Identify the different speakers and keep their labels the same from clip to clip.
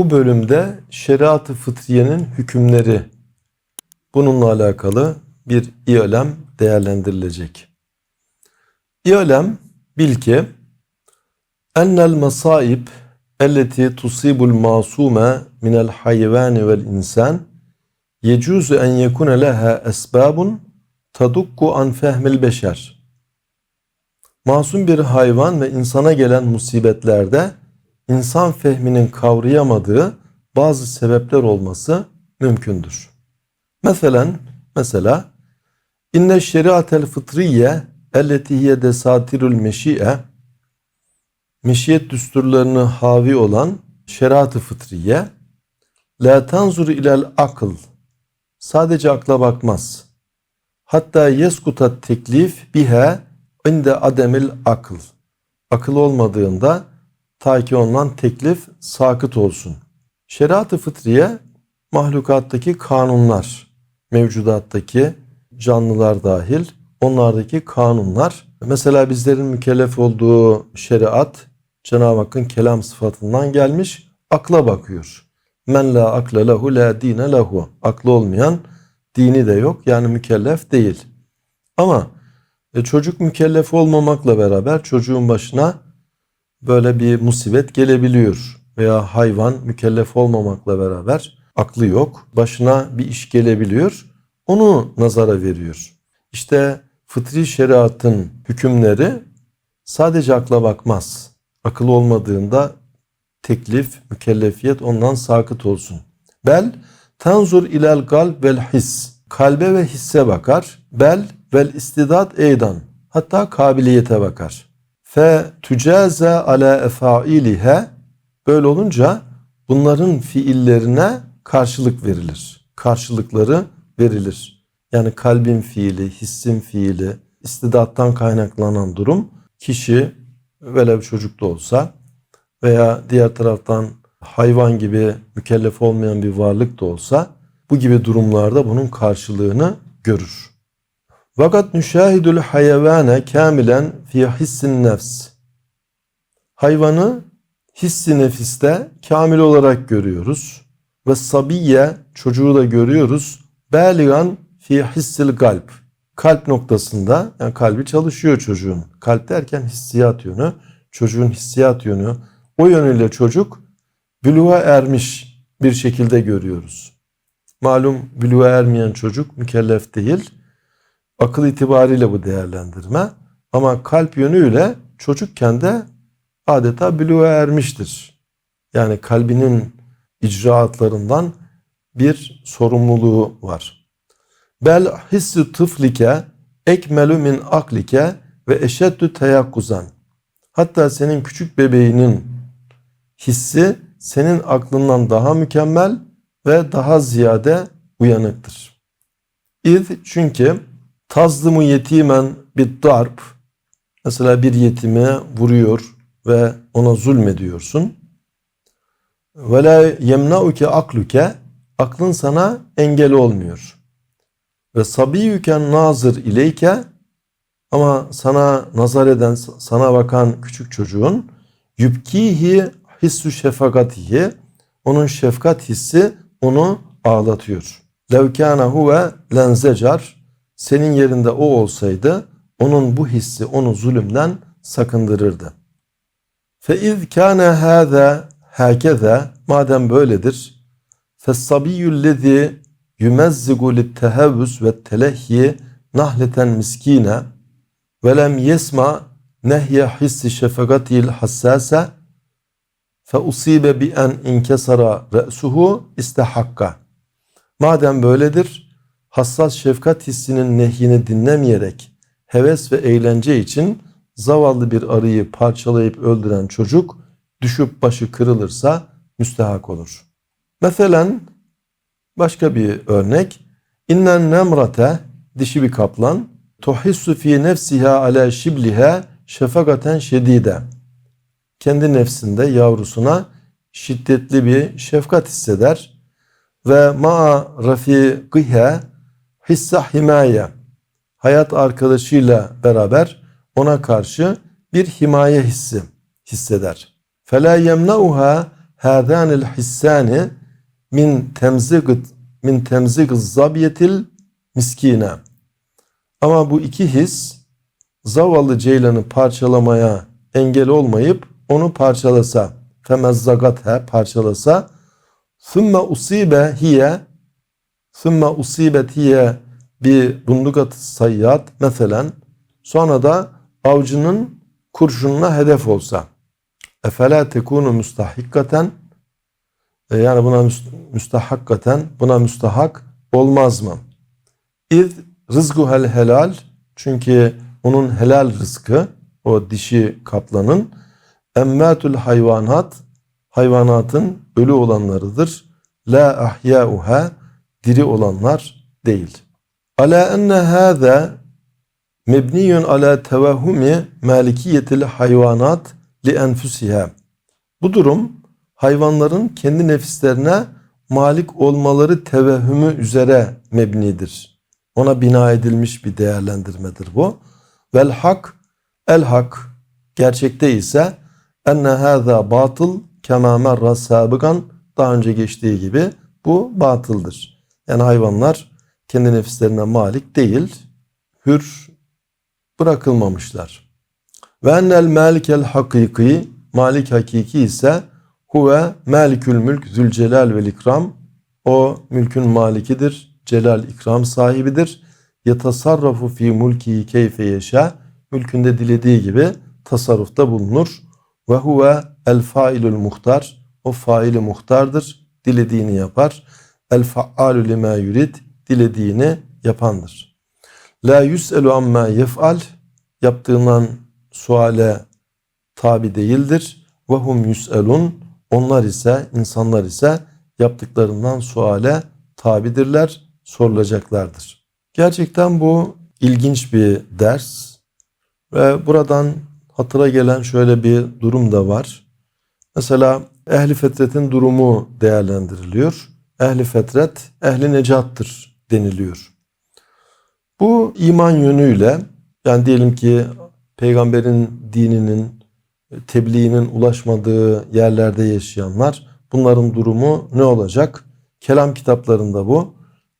Speaker 1: Bu bölümde şeriat-ı fıtriyenin hükümleri bununla alakalı bir iyalem değerlendirilecek. İyalem bil ki ennel masaib elleti tusibul masume minel hayvani vel insan yecuzu en yekune leha esbabun tadukku an fehmil beşer. Masum bir hayvan ve insana gelen musibetlerde insan fehminin kavrayamadığı bazı sebepler olması mümkündür. Mesela, mesela inne şeriatel fıtriye elleti hiye desatirül meşi'e meşiyet düsturlarını havi olan şeriat-ı fıtriye la tanzur ilel akıl sadece akla bakmaz. Hatta yeskuta teklif bihe inde ademil akıl. Akıl olmadığında ta ki ondan teklif sakıt olsun. Şeriat-ı fıtriye mahlukattaki kanunlar, mevcudattaki canlılar dahil onlardaki kanunlar. Mesela bizlerin mükellef olduğu şeriat Cenab-ı Hakk'ın kelam sıfatından gelmiş akla bakıyor. Men la akle lehu la dine lehu. Aklı olmayan dini de yok yani mükellef değil. Ama e, çocuk mükellef olmamakla beraber çocuğun başına böyle bir musibet gelebiliyor. Veya hayvan mükellef olmamakla beraber aklı yok. Başına bir iş gelebiliyor. Onu nazara veriyor. İşte fıtri şeriatın hükümleri sadece akla bakmaz. Akıl olmadığında teklif, mükellefiyet ondan sakıt olsun. Bel tanzur ilel kalb vel his. Kalbe ve hisse bakar. Bel vel istidat eydan. Hatta kabiliyete bakar. Fe tücaze ala efailihe. Böyle olunca bunların fiillerine karşılık verilir. Karşılıkları verilir. Yani kalbin fiili, hissin fiili, istidattan kaynaklanan durum kişi velev çocuk da olsa veya diğer taraftan hayvan gibi mükellef olmayan bir varlık da olsa bu gibi durumlarda bunun karşılığını görür. Vakat nüşahidül hayvane kamilen fi hissin nefs. Hayvanı hissi nefiste kamil olarak görüyoruz. Ve sabiye çocuğu da görüyoruz. Beligan fi hissil kalp. Kalp noktasında yani kalbi çalışıyor çocuğun. Kalp derken hissiyat yönü, çocuğun hissiyat yönü. O yönüyle çocuk büluğa ermiş bir şekilde görüyoruz. Malum büluğa ermeyen çocuk mükellef değil. Akıl itibariyle bu değerlendirme. Ama kalp yönüyle çocukken de adeta büluğa ermiştir. Yani kalbinin icraatlarından bir sorumluluğu var. Bel hissu tıflike ekmelü min aklike ve eşeddü teyakkuzan. Hatta senin küçük bebeğinin hissi senin aklından daha mükemmel ve daha ziyade uyanıktır. İz çünkü tazlımu yetimen bir darp mesela bir yetime vuruyor ve ona zulmediyorsun. Ve la yemnauke akluke aklın sana engel olmuyor. Ve sabiyüken nazır ileyke ama sana nazar eden, sana bakan küçük çocuğun yübkihi hissu şefakatihi onun şefkat hissi onu ağlatıyor. Levkâne huve lenzecar senin yerinde o olsaydı onun bu hissi onu zulümden sakındırırdı. Fe iz kâne hâzâ hâkeze madem böyledir fessabiyyüllezî yumezzigu littehevvüs ve telehyi nahleten miskine ve lem yesma nehye hissi şefakatil hassase fe usibe bi en inkesara re'suhu istehakka. Madem böyledir, hassas şefkat hissinin nehyini dinlemeyerek heves ve eğlence için zavallı bir arıyı parçalayıp öldüren çocuk düşüp başı kırılırsa müstehak olur. Mesela başka bir örnek. İnnen nemrate dişi bir kaplan tuhissu fi nefsiha ala şibliha şefakaten şedide. Kendi nefsinde yavrusuna şiddetli bir şefkat hisseder ve ma rafiqiha hissa himaye hayat arkadaşıyla beraber ona karşı bir himaye hissi hisseder. Fela yemnauha hâzânil hissâni min temzigit min temzigız zabiyetil miskine. Ama bu iki his zavallı ceylanı parçalamaya engel olmayıp onu parçalasa femezzagathe parçalasa thumme usibe hiye thumme usibet hiye bir bundugat sayyat mesela sonra da avcının kurşununa hedef olsa efela tekunu müstahikkaten e, yani buna müst- müstahakkaten buna müstahak olmaz mı? İz rızgu hel helal çünkü onun helal rızkı o dişi kaplanın emmâtul hayvanat hayvanatın ölü olanlarıdır. La ahyauha diri olanlar değil. Ala enne hâzâ mebniyun ala tevahhumi malikiyetil hayvanat li enfusiha. Bu durum hayvanların kendi nefislerine malik olmaları tevehhümü üzere mebnidir. Ona bina edilmiş bir değerlendirmedir bu. Vel hak el hak gerçekte ise enne hâzâ batıl kemâ merra sabıkan daha önce geçtiği gibi bu batıldır. Yani hayvanlar kendi nefislerine malik değil, hür bırakılmamışlar. Ve ennel malikel hakiki, malik hakiki ise huve malikül mülk zülcelal vel ikram. O mülkün malikidir, celal ikram sahibidir. Yetasarrafu fi mulkihi keyfe yeşâ. Mülkünde dilediği gibi tasarrufta bulunur. Ve huve el failül muhtar. O faili muhtardır. Dilediğini yapar. El faalü lima yurid. Dilediğini yapandır. La yüselu amma yef'al yaptığından suale tabi değildir. Ve hum yüselun onlar ise insanlar ise yaptıklarından suale tabidirler, sorulacaklardır. Gerçekten bu ilginç bir ders ve buradan hatıra gelen şöyle bir durum da var. Mesela ehli fetretin durumu değerlendiriliyor. Ehli fetret ehli necattır deniliyor. Bu iman yönüyle yani diyelim ki peygamberin dininin tebliğinin ulaşmadığı yerlerde yaşayanlar bunların durumu ne olacak? Kelam kitaplarında bu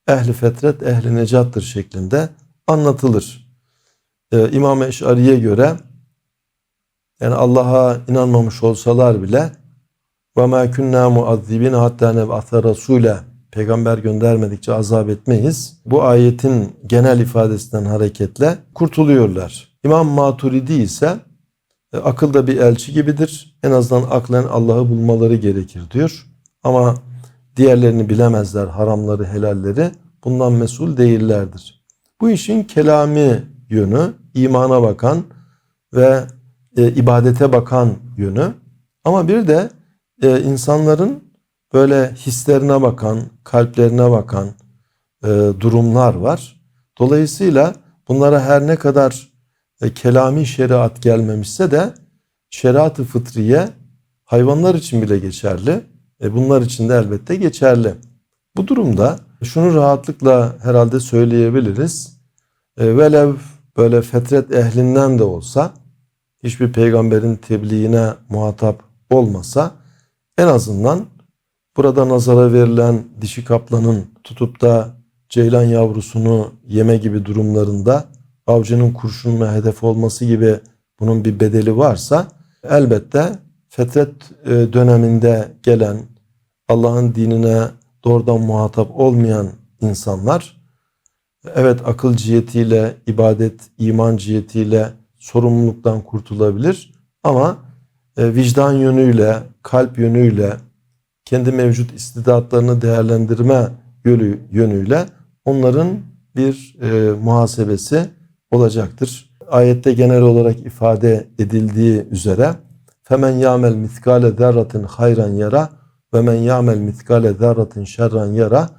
Speaker 1: ehli fetret ehli necattır şeklinde anlatılır. Ee, İmam Eş'ari'ye göre yani Allah'a inanmamış olsalar bile ve ma kunna muazzibin hatta neb'ate rasule peygamber göndermedikçe azap etmeyiz. Bu ayetin genel ifadesinden hareketle kurtuluyorlar. İmam Maturidi ise e, akıl da bir elçi gibidir. En azından aklen Allah'ı bulmaları gerekir diyor. Ama diğerlerini bilemezler, haramları, helalleri. Bundan mesul değillerdir. Bu işin kelami yönü, imana bakan ve e, ibadete bakan yönü. Ama bir de e, insanların böyle hislerine bakan, kalplerine bakan e, durumlar var. Dolayısıyla bunlara her ne kadar e, kelami şeriat gelmemişse de şeriat-ı fıtriye hayvanlar için bile geçerli. E, bunlar için de elbette geçerli. Bu durumda şunu rahatlıkla herhalde söyleyebiliriz. E, velev böyle fetret ehlinden de olsa hiçbir peygamberin tebliğine muhatap olmasa en azından burada nazara verilen dişi kaplanın tutup da ceylan yavrusunu yeme gibi durumlarında avcının kurşununa hedef olması gibi bunun bir bedeli varsa elbette fetret e, döneminde gelen Allah'ın dinine doğrudan muhatap olmayan insanlar evet akıl cihetiyle, ibadet, iman cihetiyle sorumluluktan kurtulabilir ama vicdan yönüyle, kalp yönüyle, kendi mevcut istidatlarını değerlendirme yönü, yönüyle onların bir e, muhasebesi olacaktır. Ayette genel olarak ifade edildiği üzere femen yamel miskale zerratin hayran yara ve men yamel miskale zerratin şerran yara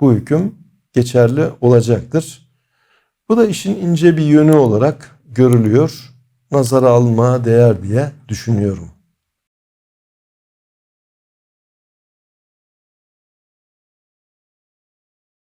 Speaker 1: bu hüküm geçerli olacaktır. Bu da işin ince bir yönü olarak görülüyor. Nazara alma değer diye düşünüyorum.